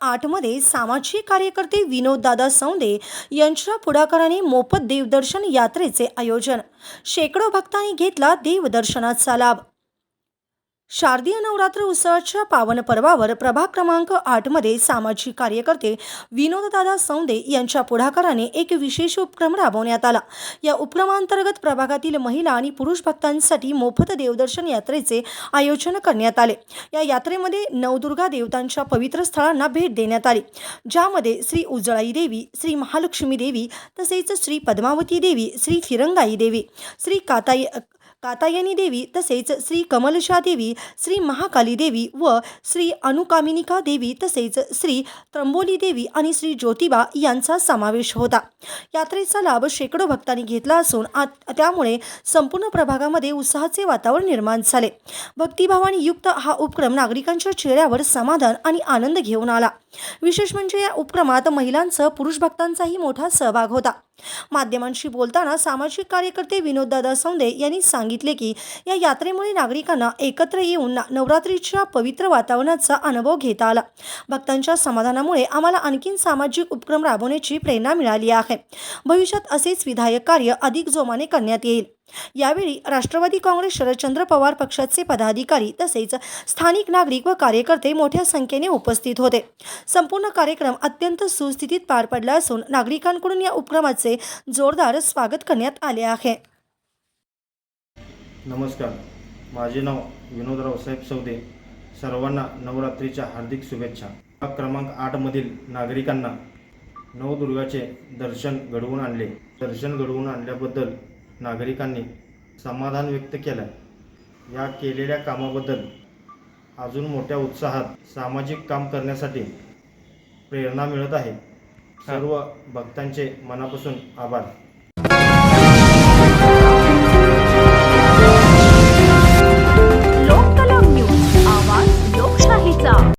आठमध्ये सामाजिक कार्यकर्ते विनोददादा सौंदे यांच्या पुढाकाराने मोफत देवदर्शन यात्रेचे आयोजन. शेकडो भक्तांनी घेतला देवदर्शनाचा लाभ. शारदीय नवरात्र उत्सवाच्या पावन पर्वावर प्रभाग क्रमांक आठमध्ये सामाजिक कार्यकर्ते विनोददादा सौंदे यांच्या पुढाकाराने एक विशेष उपक्रम राबवण्यात आला. या उपक्रमांतर्गत प्रभागातील महिला आणि पुरुष भक्तांसाठी मोफत देवदर्शन यात्रेचे आयोजन करण्यात आले. या यात्रेमध्ये नवदुर्गा देवतांच्या पवित्र स्थळांना भेट देण्यात आली. ज्यामध्ये श्री उजळाई देवी श्री महालक्ष्मी देवी तसेच श्री पद्मावती देवी श्री फिरंगाई देवी श्री काताई कातायनी देवी तसेच श्री कमलशा देवी श्री महाकाली देवी व श्री अनुकामिनिका देवी तसेच श्री त्र्यंबोली देवी आणि श्री ज्योतिबा यांचा समावेश होता. यात्रेचा लाभ शेकडो भक्तांनी घेतला असून आत त्यामुळे संपूर्ण प्रभागामध्ये उत्साहाचे वातावरण निर्माण झाले. भक्तिभावाने युक्त हा उपक्रम नागरिकांच्या चेहऱ्यावर समाधान आणि आनंद घेऊन आला. विशेष म्हणजे या उपक्रमात महिलांसह पुरुष भक्तांचाही मोठा सहभाग होता. माध्यमांशी बोलताना सामाजिक कार्यकर्ते विनोददादा सौंदे यांनी सांगितले की या यात्रेमुळे नागरिकांना एकत्र येऊन नवरात्रीच्या पवित्र वातावरणाचा अनुभव घेता आला. भक्तांच्या समाधानामुळे आम्हाला आणखीन सामाजिक उपक्रम राबवण्याची प्रेरणा मिळाली आहे. भविष्यात असेच विधायक कार्य अधिक जोमाने करण्यात येईल. यावेळी राष्ट्रवादी काँग्रेस शरदचंद्र पवार पक्षाचे पदाधिकारी तसेच स्थानिक नागरिक व कार्यकर्ते मोठ्या संख्येने उपस्थित होते. संपूर्ण कार्यक्रम अत्यंत सुस्थितीत पार पडला असून नागरिकांकडून या उपक्रमाचे जोरदार स्वागत करण्यात आले आहे. नमस्कार. माझे नाव विनोदराव साहेब सौदे. सर्वांना नवरात्रीच्या हार्दिक शुभेच्छा. भाग क्रमांक आठमधील नागरिकांना नवदुर्गाचे दर्शन घडवून आणले. दर्शन घडवून आणल्याबद्दल नागरिकांनी समाधान व्यक्त केलं या केलेल्या कामाबद्दल अजून मोठ्या उत्साहात सामाजिक काम करण्यासाठी प्रेरणा मिळत आहे. सर्व भक्तांचे मनापासून आभार.